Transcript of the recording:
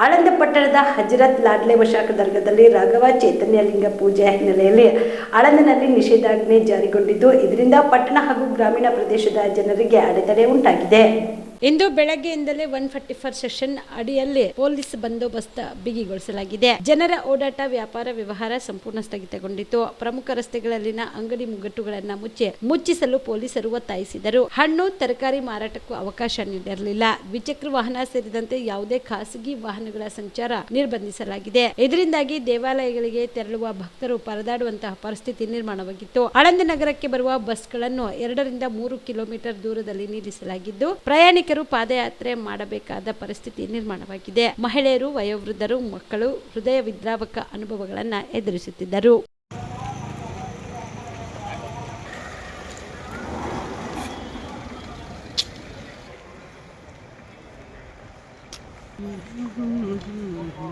ಆಳಂದ ಪಟ್ಟಣದ ಹಜರತ್ ಲಾಡ್ಲೆ ವಶಾಖ ದರ್ಗದಲ್ಲಿ ರಾಘವ ಚೈತನ್ಯ ಲಿಂಗ ಪೂಜೆ ಹಿನ್ನೆಲೆಯಲ್ಲಿ ಆಳಂದನಲ್ಲಿ ನಿಷೇಧಾಜ್ಞೆ ಜಾರಿಗೊಂಡಿದ್ದು, ಇದರಿಂದ ಪಟ್ಟಣ ಹಾಗೂ ಗ್ರಾಮೀಣ ಪ್ರದೇಶದ ಜನರಿಗೆ ಅಡೆತಡೆ ಉಂಟಾಗಿದೆ. ಇಂದು ಬೆಳಗ್ಗೆಯಿಂದಲೇ ಒನ್ ಫಾರ್ಟಿ ಫೋರ್ ಸೆಷನ್ ಅಡಿಯಲ್ಲಿ ಪೊಲೀಸ್ ಬಂದೋಬಸ್ತ್ ಬಿಗಿಗೊಳಿಸಲಾಗಿದೆ. ಜನರ ಓಡಾಟ, ವ್ಯಾಪಾರ ವ್ಯವಹಾರ ಸಂಪೂರ್ಣ ಸ್ಥಗಿತಗೊಂಡಿತು ಪ್ರಮುಖ ರಸ್ತೆಗಳಲ್ಲಿನ ಅಂಗಡಿ ಮುಗ್ಗಟ್ಟುಗಳನ್ನು ಮುಚ್ಚಿ, ಮುಚ್ಚಿಸಲು ಪೊಲೀಸರು ಒತ್ತಾಯಿಸಿದರು. ಹಣ್ಣು, ತರಕಾರಿ ಮಾರಾಟಕ್ಕೂ ಅವಕಾಶ ನೀಡಿರಲಿಲ್ಲ. ದ್ವಿಚಕ್ರ ವಾಹನ ಸೇರಿದಂತೆ ಯಾವುದೇ ಖಾಸಗಿ ವಾಹನಗಳ ಸಂಚಾರ ನಿರ್ಬಂಧಿಸಲಾಗಿದೆ. ಇದರಿಂದಾಗಿ ದೇವಾಲಯಗಳಿಗೆ ತೆರಳುವ ಭಕ್ತರು ಪರದಾಡುವಂತಹ ಪರಿಸ್ಥಿತಿ ನಿರ್ಮಾಣವಾಗಿತ್ತು. ಆಳಂದ ನಗರಕ್ಕೆ ಬರುವ ಬಸ್ಗಳನ್ನು ಎರಡರಿಂದ ಮೂರು ಕಿಲೋಮೀಟರ್ ದೂರದಲ್ಲಿ ನಿಲ್ಲಿಸಲಾಗಿದ್ದು ಪ್ರಯಾಣಿಕರು ಪಾದಯಾತ್ರೆ ಮಾಡಬೇಕಾದ ಪರಿಸ್ಥಿತಿ ನಿರ್ಮಾಣವಾಗಿದೆ. ಮಹಿಳೆಯರು ವಯೋವೃದ್ಧರು ಮಕ್ಕಳು ಹೃದಯ ವಿದ್ರಾವಕ ಅನುಭವಗಳನ್ನು ಎದುರಿಸುತ್ತಿದ್ದರು. ಇದು